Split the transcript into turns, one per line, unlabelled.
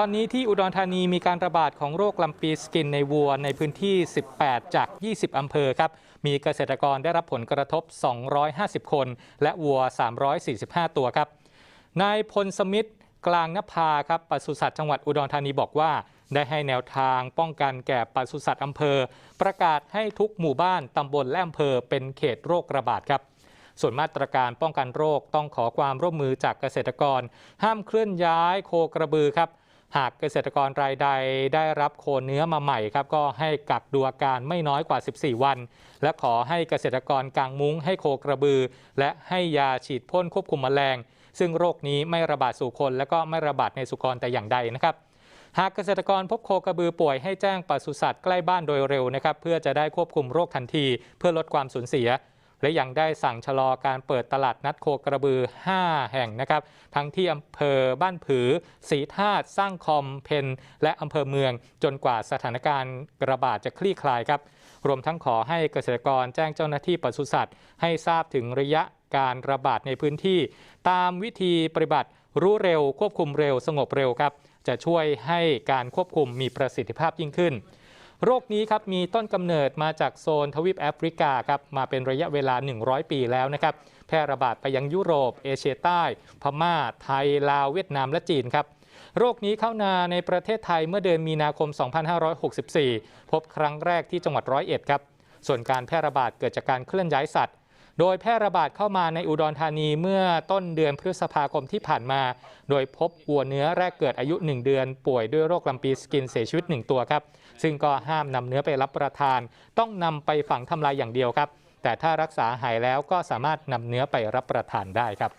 ตอนนี้ที่อุดรธานีมีการระบาดของโรคลำปีสกินในวัวในพื้นที่ 18 จาก 20 อำเภอครับ มีเกษตรกรได้รับผลกระทบ 250 คน และวัว 345 ตัวครับ นายพลสมิทธ์กลางนภาครับปศุสัตว์จังหวัดอุดรธานีบอกว่า ได้ให้แนวทางป้องกันแก่ปศุสัตว์อำเภอ ประกาศให้ทุกหมู่บ้านตำบลและอำเภอเป็นเขตโรคระบาดครับส่วนมาตรการป้องกันโรคต้องขอความร่วมมือจากเกษตรกร ห้ามเคลื่อนย้ายโคกระบือครับ หากเกษตรกรรายใดได้รับโคเนื้อมาใหม่ครับก็ให้กักดูอาการไม่น้อยกว่า 14 วัน และขอให้เกษตรกรกางมุ้งให้โคกระบือ และให้ยาฉีดพ่นควบคุมแมลง ซึ่งโรคนี้ไม่ระบาดสู่คน และก็ไม่ระบาดในสุกรแต่อย่างใดนะครับ หากเกษตรกรพบโคกระบือป่วยให้แจ้งปศุสัตว์ใกล้บ้านโดยเร็วนะครับเพื่อจะได้ควบคุมโรคทันที เพื่อลดความสูญเสีย และยังได้สั่งชะลอการเปิดตลาดนัดโคกระบือ 5 แห่งนะครับ ทั้งที่อำเภอบ้านผือศรีธาตุสร้างคอมเพนและอำเภอเมืองจนกว่าสถานการณ์ระบาดจะคลี่คลายครับ รวมทั้งขอให้เกษตรกรแจ้งเจ้าหน้าที่ปศุสัตว์ ให้ทราบถึงระยะการระบาดในพื้นที่ ตามวิธีปฏิบัติรู้เร็ว ควบคุมเร็วสงบเร็วครับ จะช่วยให้การควบคุมมีประสิทธิภาพยิ่งขึ้น โรคนี้ครับมีต้นกำเนิดมาจากโซนทวีปแอฟริกาครับมาเป็นระยะเวลา 100 ปีแล้วนะครับแพร่ระบาดไปยังยุโรป เอเชียใต้ พม่า ไทย ลาว เวียดนาม และจีนครับโรคนี้เข้านาในประเทศไทยเมื่อเดือนมีนาคม 2564 พบครั้งแรกที่จังหวัดร้อยเอ็ดครับส่วนการแพร่ระบาดเกิดจากการเคลื่อนย้ายสัตว์ โดยแพร่ระบาดเข้ามาในอุดรธานีเมื่อต้นเดือนพฤษภาคมที่ผ่านมา โดยพบวัวเนื้อแรกเกิดอายุ 1 เดือน ป่วยด้วยโรคลำปีสกินเสียชีวิต 1 ตัวครับ ซึ่งก็ห้ามนำเนื้อไปรับประทาน ต้องนำไปฝังทำลายอย่างเดียวครับ แต่ถ้ารักษาหายแล้วก็สามารถนำเนื้อไปรับประทานได้ครับ